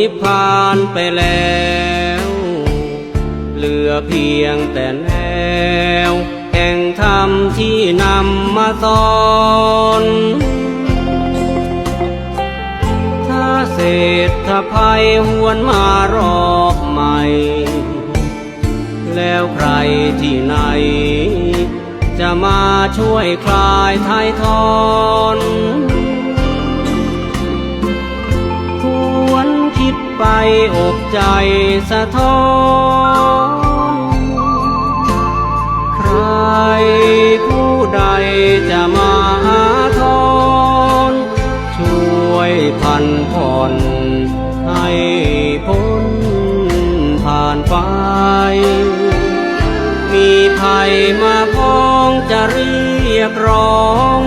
นิพพานไปแล้ว เหลือเพียงแต่แนว แห่งธรรมที่นำมาสอนถ้าเศรษฐภัยหวนมารอบใหม่ แล้วใครที่ไหน จะมาช่วยคลายไทยทอน ไปอกใจสะท้อนใครผู้ใดจะมาหาทอนช่วยพันผ่อนให้พ้นผ่านไป มีภัยมาพ้องจะเรียกร้อง